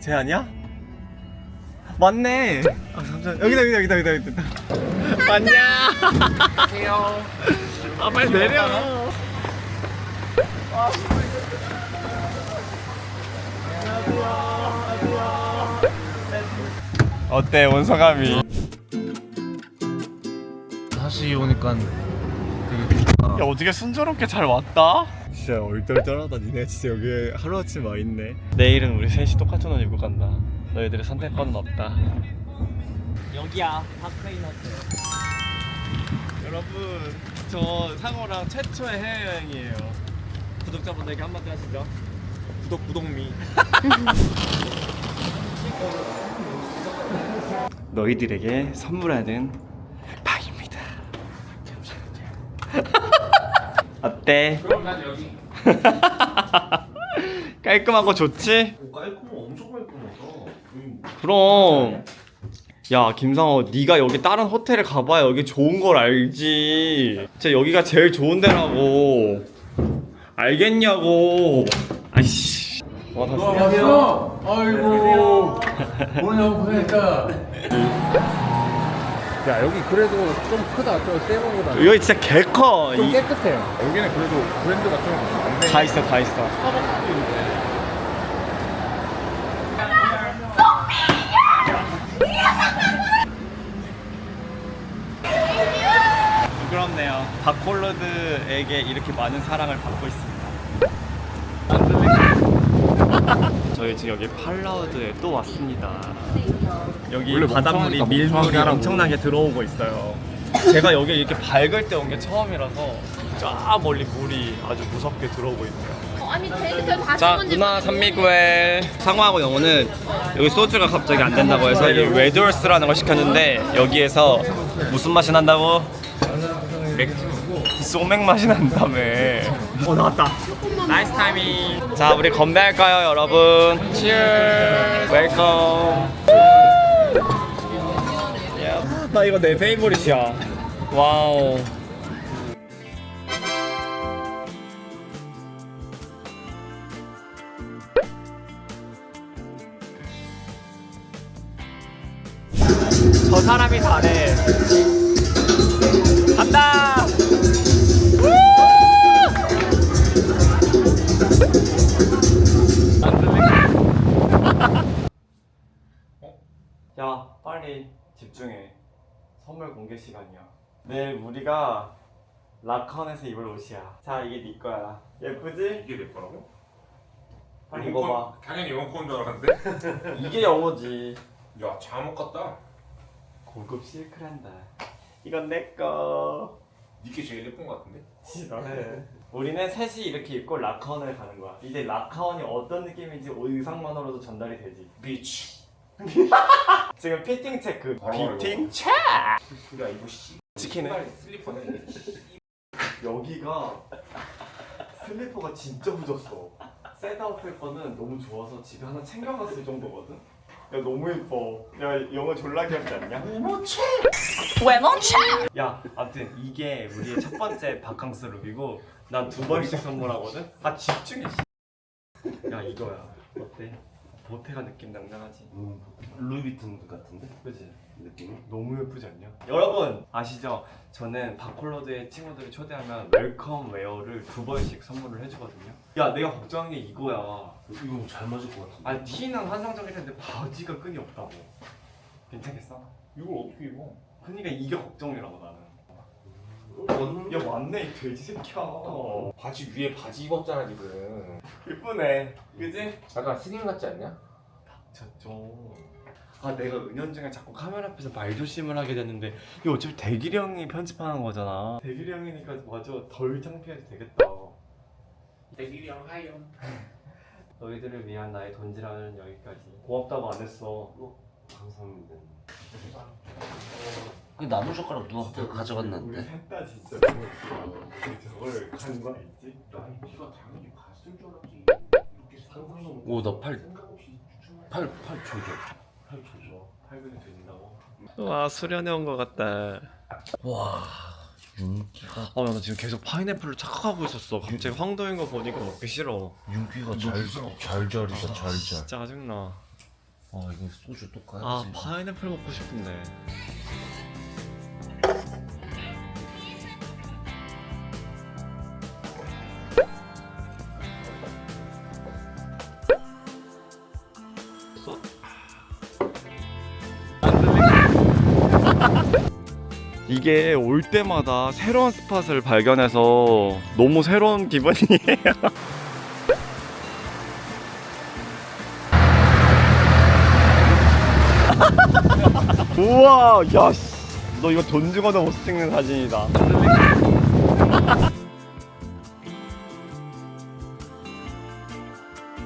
쟤 아니야? 맞네. 아 잠시만 여기다 여기다 여기다 여기다 여기다. 맞냐? 안녕하세요. 아 빨리 내려. 어때 원서감이? 다시 오니까. 야 어떻게 순조롭게 잘 왔다? 진짜 얼떨떨하다 니네. 진짜 여기 하루아침 와 있네. 내일은 우리 셋이 똑같은 옷 입고 간다. 너희들의 선택권은 없다. 여기야 파크이너트 여러분 저 상호랑 최초의 해외여행이에요. 구독자분들에게 한마디 하시죠. 구독 구독미. 너희들에게 선물하는 어때? 그럼 난 여기. 깔끔하고 좋지? 깔끔해 엄청 깔끔하다. 그럼 야 김상호 네가 여기 다른 호텔에 가봐야 여기 좋은 걸 알지 진짜 여기가 제일 좋은 데라고 알겠냐고 아이씨 와 다시 안녕하세요. 아이고. 오늘 보니까. 야 여기 그래도 좀 크다. 저 세븐보다. 여기 진짜 개커 좀 이- 깨끗해. 여기는 그래도 브랜드가 좀 많네. 다 있어 다 있어 부끄럽네요 박홀로드에게 이렇게 많은 사랑을 받고 있습니다 저희 지금 여기 팔라우드에 또 왔습니다 여기 원래 바닷물이 멍청하니까 밀물이 멍청하게 하라고. 엄청나게 들어오고 있어요. 제가 여기 이렇게 밝을 때 온 게 처음이라서 저 멀리 물이 아주 무섭게 들어오고 있네요. 아니 데이터 다시 자 누나 산미구엘 상호하고 영호는 여기 소주가 갑자기 안 된다고 해서 이 웨드월스라는 걸 시켰는데 여기에서 무슨 맛이 난다고? 맥주. 소맥 맛이 난다며. 어 나왔다. 나이스 타이밍. 자 우리 건배할까요 여러분? 치얼 웰컴 나 이거 내 페이보릿이야 와우 저 사람이 잘해. 간다. 집중해. 선물 공개 시간이야. 내일 우리가 라컨에서 입을 옷이야. 자, 이게 네 거야. 예쁘지? 이게 내 거라고? 빨리 입어봐. 당연히 영어 콘줄 알았는데. 이게 영어지. 야 잠옷 같다. 고급 실크란다. 이건 내 거. 니게 제일 예쁜 거 같은데. 지랄해. 우리는 셋이 이렇게 입고 라카원을 가는 거야. 이제 라카원이 어떤 느낌인지 의상만으로도 전달이 되지. 비치. 지금 피팅 체크. 피팅 이거. 체. 야 이거 씨. 치킨에 신발 슬리퍼네. 여기가 슬리퍼가 진짜 후졌어. 셋아웃 거는 너무 좋아서 집에 하나 챙겨갔을 정도거든. 야 너무 예뻐. 야 영어 졸라 귀엽지 않냐? 왜 멈춰? 야, 아무튼 이게 우리의 첫 번째 바캉스 룩이고 난 두 번씩 선물하거든. 아 집중해. 씨. 야 이거야. 어때? 보테가 느낌 낭낭하지. 루이비통 같은데 그지? 느낌이? 너무 예쁘지 않냐? 여러분 아시죠? 저는 바콜로드의 친구들을 초대하면 웰컴 웨어를 두 번씩 선물을 해주거든요. 야 내가 걱정한 게 이거야. 이거 잘 맞을 것 같은데 아니 티는 환상적일 텐데 바지가 끈이 없다고. 괜찮겠어? 이걸 어떻게 입어? 그러니까 이게 걱정이라고 나는. 어, 야 맞네 이 돼지 새끼야. 바지 위에 바지 입었잖아 지금. 예쁘네. 그지? 약간 스님 같지 않냐? 졌죠. 아 내가 은연중에 자꾸 카메라 앞에서 말조심을 하게 됐는데 이거 어차피 대길이 형이 편집하는 거잖아. 대길이 형이니까 맞아 덜 창피해도 되겠다. 대길이 형 하이요. 너희들을 위한 나의 돈지라는 여기까지. 고맙다고 안 했어. 감사합니다 그 나무 젓가락 누가 우리 가져갔는데 셋다 진짜. 저걸 가는 거? 야 이거 당연히 갔을 줄 알았지. 이렇게 상상도 못. 오 나팔 생각 없이 추천할. 팔, 팔 조져 팔 조져 팔근이 된다고. 와 수련해 온 것 같다. 와 윤기가 아 나 지금 계속 파인애플을 착각하고 있었어. 갑자기 황도인 거 보니까 먹기 싫어. 윤기가 잘잘 자리다 잘자 진짜 짜증나. 아 이거 소주 또 까야지. 아 파인애플 먹고 싶은데. 이게 올 때마다 새로운 스팟을 발견해서 너무 새로운 기분이에요. 우와, 야, 씨. 너 이거 돈 주고도 못 찍는 사진이다.